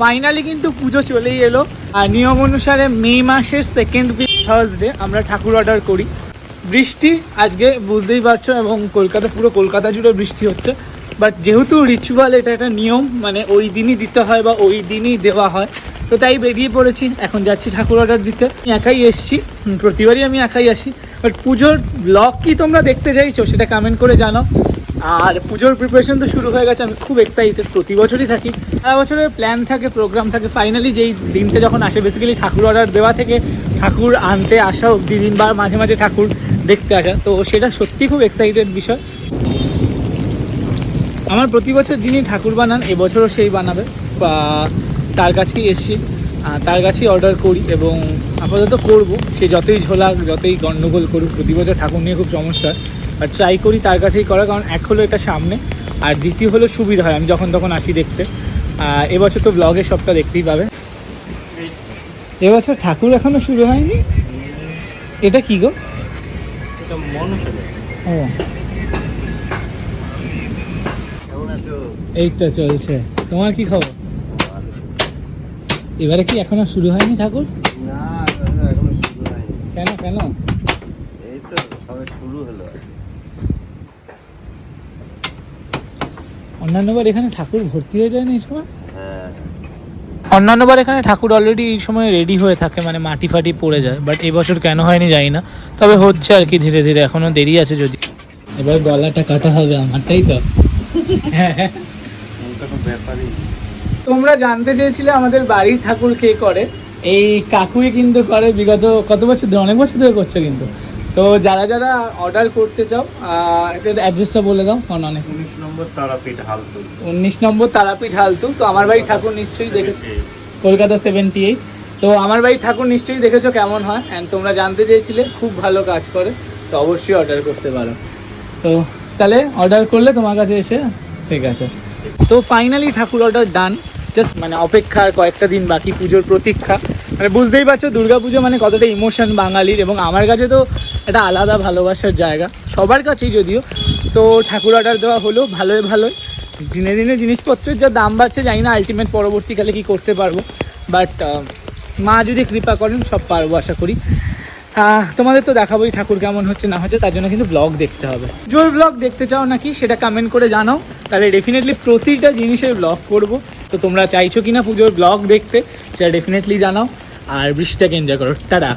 Finally কিন্তু পুজো চলেই এলো। আর নিয়ম অনুসারে মে মাসের সেকেন্ড উইক থার্সডে আমরা ঠাকুর অর্ডার করি। বৃষ্টি আজকে বুঝতেই পারছ, এবং কলকাতা, পুরো কলকাতা জুড়ে বৃষ্টি হচ্ছে। বাট যেহেতু রিচুয়াল এটা একটা নিয়ম মানে ওই দিনই দিতে হয় বা ওই দিনই দেওয়া হয়। তো তাই বেরিয়ে পড়েছি, এখন যাচ্ছি ঠাকুর অর্ডার দিতে। আমি একাই এসছি প্রতিবারই আমি একাই আসি। বাট পুজোর ব্লগ কি তোমরা দেখতে চাইছো, সেটা কমেন্ট করে জানাও। আর পুজোর প্রিপারেশন তো শুরু হয়ে গেছে, আমি খুব এক্সাইটেড প্রতি বছরই থাকি। সারা বছরের প্ল্যান থাকে প্রোগ্রাম থাকে। ফাইনালি যেই দিনটা যখন আসে বেসিক্যালি ঠাকুর অর্ডার দেওয়া থেকে ঠাকুর আনতে আসা অব্দি দিনবার মাঝে মাঝে ঠাকুর দেখতে আসা। তো সেটা সত্যি খুব এক্সাইটেড বিষয়। আমার প্রতি বছর যিনি ঠাকুর বানান, এবছরও সেই বানাবে। বা তার কাছেই এসছি। তার কাছেই অর্ডার করি এবং আপাতত করব। সে যতই ঝোলাক, যতই গণ্ডগোল করুক, প্রতি বছর ঠাকুর নিয়ে খুব সমস্যা আর ট্রাই করি তার কাছেই করা কারণ এক হলো এটা সামনে আর দ্বিতীয় হলো সুবিধা হয় আমি যখন তখন আসি দেখতে। এবছর তো ব্লগে সবটা দেখতেই পাবে। এবছর ঠাকুর এখনও শুরু হয়নি? এটা কি গো? এটা হলো ও। কেমন আছো? এই তো চলছে। তোমার কি খবর? এবারে কি এখনও শুরু হয়নি ঠাকুর? এখনও এখনও শুরু হয়নি। কেন কেন? এই তো সবে শুরু হলো। অন্যান্যবার এখানে ঠাকুর ভর্তি হয়ে যায় না এই সময়? হ্যাঁ। অন্যান্যবার এখানে ঠাকুর অলরেডি এই সময় রেডি হয়ে থাকে মানে মাটি ফাটি পড়ে যায় বাট এবছর কেন হয়নি জানি না তবে হচ্ছে আর কি ধীরে ধীরে এখনও দেরি আছে যদি। এবার গলাটা কাটা হবে আমার তাই তো? তোমরা জানতে চেয়েছিলে আমাদের বাড়ির ঠাকুর কে করে? এই কাকুই কিন্তু করে বিগত কত বছর ধরে অনেক বছর ধরে করছে কিন্তু। তো যারা যারা অর্ডার করতে চাও অ্যাড্রেসটা বলে দাও কারণ অনেক উনিশ নম্বর তারাপীঠ হালতুল উনিশ নম্বর তারাপীঠ হালতু। তো আমার বাড়ির ঠাকুর নিশ্চয়ই দেখেছ। কলকাতা সেভেন্টি এইট তো আমার বাড়ির ঠাকুর নিশ্চয়ই দেখেছ কেমন হয় অ্যান্ড তোমরা জানতে চেয়েছিলে খুব ভালো কাজ করে তো অবশ্যই অর্ডার করতে পারো। তো তাহলে অর্ডার করলে তোমার কাছে এসে ঠিক আছে। তো ফাইনালি ঠাকুর অর্ডার ডান জাস্ট মানে অপেক্ষার কয়েকটা দিন বাকি পুজোর প্রতীক্ষা। মানে বুঝতেই পারছ দুর্গা পুজো মানে কতটা ইমোশন বাঙালির এবং আমার কাছে তো একটা আলাদা ভালোবাসার জায়গা সবার কাছেই যদিও। তো ঠাকুর অর্ডার দেওয়া হলো, ভালোই ভালোই। দিনে দিনে জিনিসপত্রের যা দাম বাড়ছে, জানি না আলটিমেট পরবর্তীকালে কি করতে পারব। বাট মা যদি কৃপা করেন, সব পারব আশা করি। তোমাদের তো দেখাবোই ঠাকুর কেমন হচ্ছে, না হচ্ছে, তার জন্য কিন্তু ব্লগ দেখতে হবে। জোর ব্লগ দেখতে চাও নাকি, সেটা কমেন্ট করে জানাও। তাহলে ডেফিনেটলি প্রতিটা জিনিসের ব্লগ করব। তো তোমরা চাইছো কিনা পুজোর ব্লগ দেখতে, সেটা ডেফিনেটলি জানাও। আর বৃষ্টিটাকে এনজয় করো। টাটা।